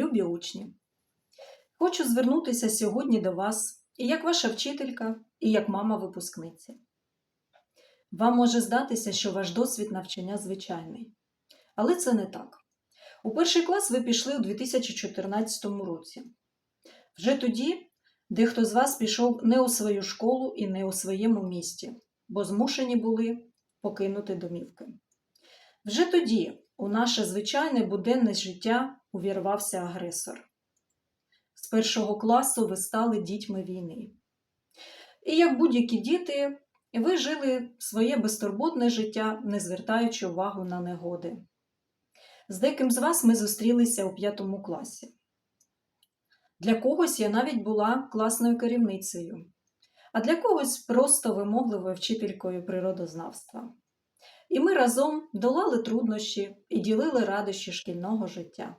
Любі учні, хочу звернутися сьогодні до вас і як ваша вчителька, і як мама випускниці. Вам може здатися, що ваш досвід навчання звичайний, але це не так. У перший клас ви пішли у 2014 році. Вже тоді дехто з вас пішов не у свою школу і не у своєму місті, бо змушені були покинути домівки. Вже тоді у наше звичайне буденне життя увірвався агресор. З першого класу ви стали дітьми війни. І як будь-які діти, ви жили своє безтурботне життя, не звертаючи увагу на негоди. З деким з вас ми зустрілися у п'ятому класі. Для когось я навіть була класною керівницею, а для когось просто вимогливою вчителькою природознавства. І ми разом долали труднощі і ділили радощі шкільного життя.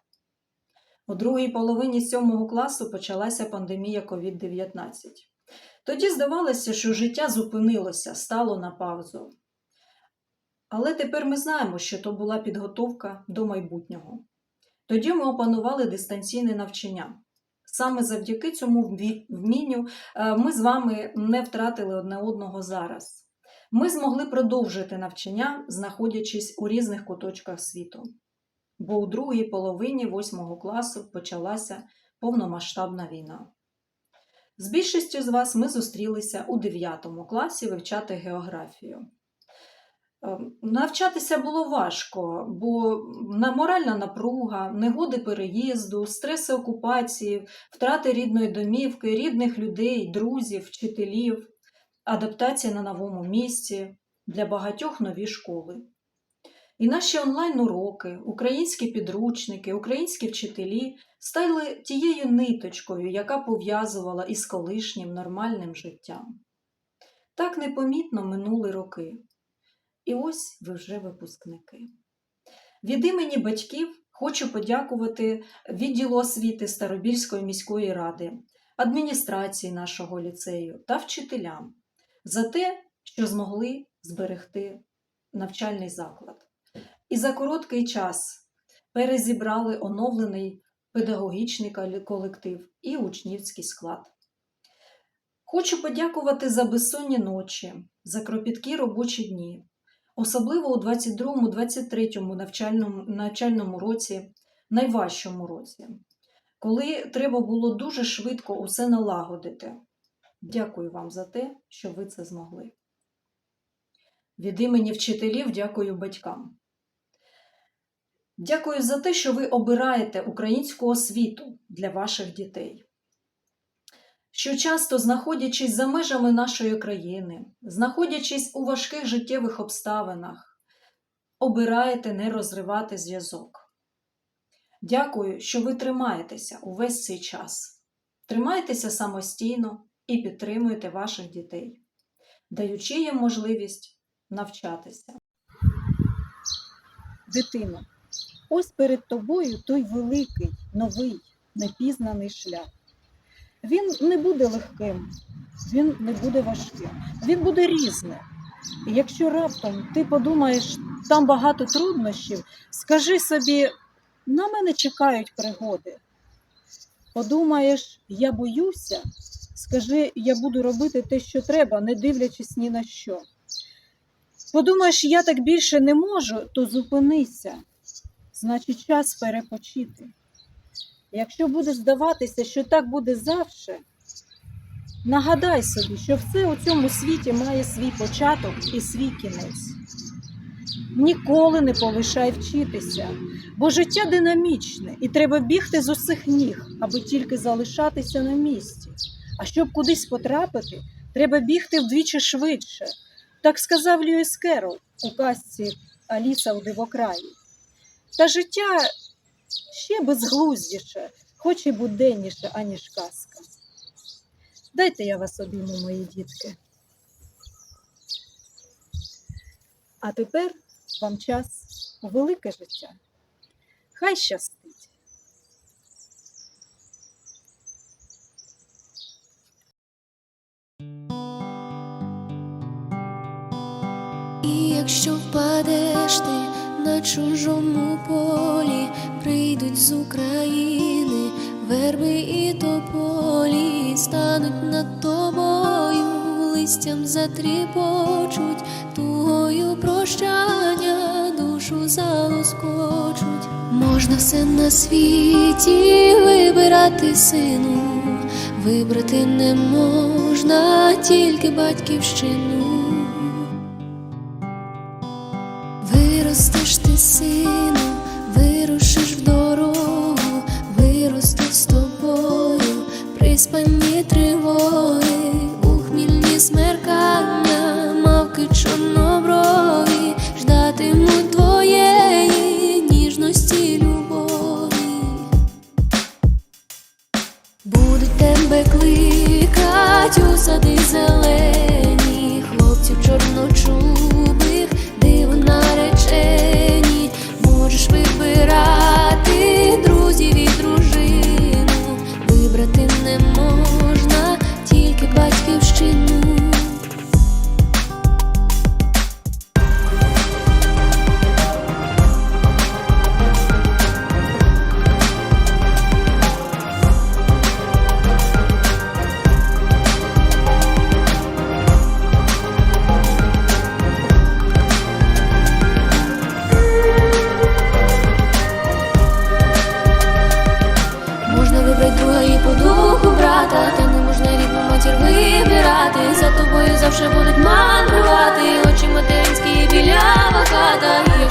У другій половині сьомого класу почалася пандемія COVID-19. Тоді здавалося, що життя зупинилося, стало на паузу. Але тепер ми знаємо, що то була підготовка до майбутнього. Тоді ми опанували дистанційне навчання. Саме завдяки цьому вмінню е, ми з вами не втратили одне одного зараз. Ми змогли продовжити навчання, знаходячись у різних куточках світу. Бо у другій половині восьмого класу почалася повномасштабна війна. З більшістю з вас ми зустрілися у 9 класі вивчати географію. Е, Навчатися було важко, бо на- моральна напруга, негоди переїзду, стреси окупації, втрати рідної домівки, рідних людей, друзів, вчителів, адаптація на новому місці, для багатьох нові школи. І наші онлайн-уроки, українські підручники, українські вчителі стали тією ниточкою, яка пов'язувала із колишнім нормальним життям. Так непомітно минули роки. І ось ви вже випускники. Від імені батьків хочу подякувати відділу освіти Старобільської міської ради, адміністрації нашого ліцею та вчителям за те, що змогли зберегти навчальний заклад. І за короткий час перезібрали оновлений педагогічний колектив і учнівський склад. Хочу подякувати за безсонні ночі, за кропіткі робочі дні, особливо у 22-23 навчальному, навчальному році, найважчому році, коли треба було дуже швидко усе налагодити. Дякую вам за те, що ви це змогли. Від імені вчителів дякую батькам. Дякую за те, що ви обираєте українську освіту для ваших дітей. Що часто, знаходячись за межами нашої країни, знаходячись у важких життєвих обставинах, обираєте не розривати зв'язок. Дякую, що ви тримаєтеся увесь цей час. Тримайтеся самостійно і підтримуєте ваших дітей, даючи їм можливість навчатися. Дитино, ось перед тобою той великий, новий, непізнаний шлях. Він не буде легким, він не буде важким, він буде різним. І якщо раптом ти подумаєш, там багато труднощів, скажи собі, на мене чекають пригоди. Подумаєш, я боюся, скажи, я буду робити те, що треба, не дивлячись ні на що. Подумаєш, я так більше не можу, то зупинися. Значить, час перепочити. Якщо буде здаватися, що так буде завше, нагадай собі, що все у цьому світі має свій початок і свій кінець. Ніколи не полишай вчитися, бо життя динамічне і треба бігти з усіх ніг, аби тільки залишатися на місці. А щоб кудись потрапити, треба бігти вдвічі швидше. Так сказав Льюіс Керол у казці Аліса у дивокраї. Та життя ще безглуздіше, хоч і буденніше, аніж казка. Дайте я вас обійму, мої дітки. А тепер вам час у велике життя. Хай щастить. І якщо впадеш ти на чужому полі, прийдуть з України верби і тополі стануть над тобою, листям затріпочуть, тугою прощання душу залоскочуть. Можна все на світі вибирати сину, вибрати не можна тільки батьківщину. see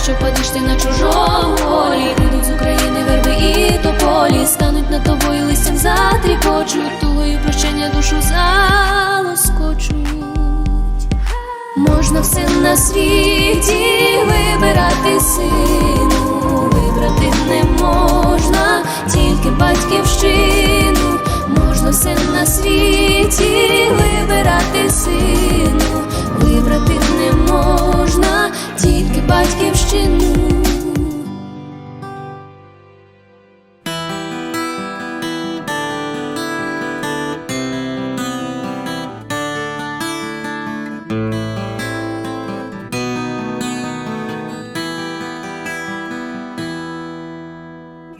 якщо падеш ти на чужому волі, прийдуть з України верби і тополі, стануть над тобою листям затріпочуть, тугою прощення душу залоскочуть. Можна все на світі вибирати сину, вибрати не можна тільки батьківщину, можна все на світі вибирати сину, вибрати не можна батьківщину.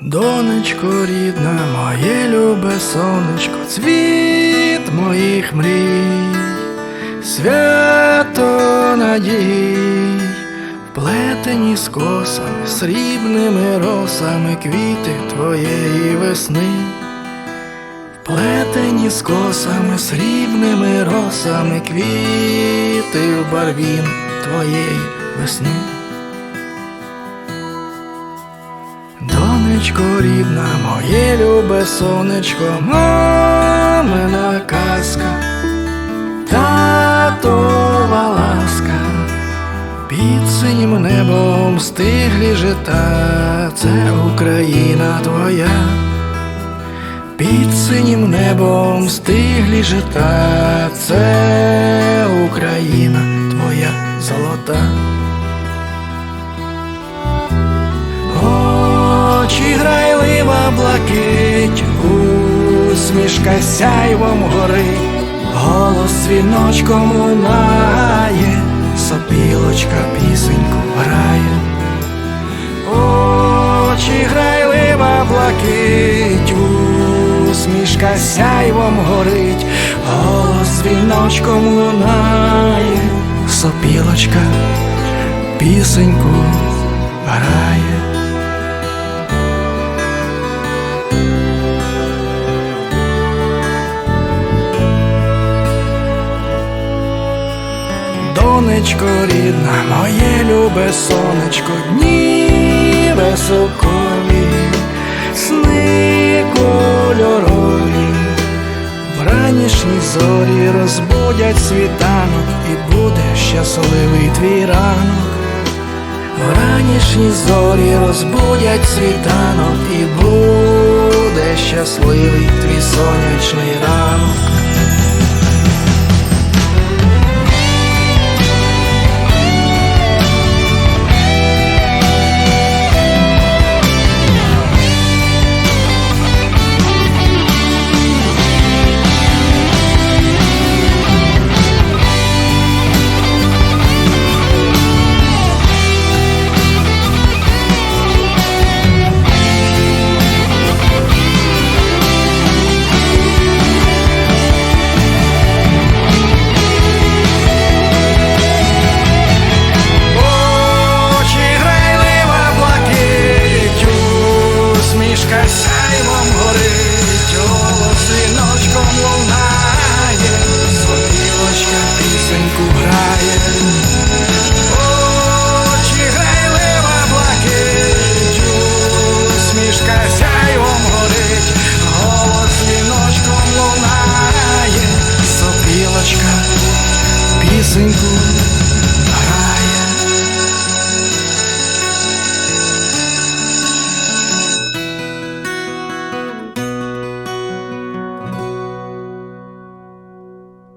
Донечко рідна, моє любе сонечко, цвіт моїх мрій, свято надій, вплетені з косами, срібними росами квіти твоєї весни, вплетені з косами, срібними росами квіти в барвін твоєї весни. Донечко рідна, моє любе сонечко, мамина казка, синім небом стиглі жита, це Україна твоя, під синім небом стиглі жита, це Україна твоя золота. Очі грайлива блакить, усмішка сяйвом горить, голос дзвіночком лунає, сопілочка пісеньку грає. Очі грайлива блакить, усмішка сяйвом горить, голос віночком лунає, сопілочка пісеньку грає. Донечко рідна, моє любе сонечко, дні високові, сни кольорові, вранішні зорі розбудять світанок, і буде щасливий твій ранок. Вранішні зорі розбудять світанок, і буде щасливий твій сонячний ранок.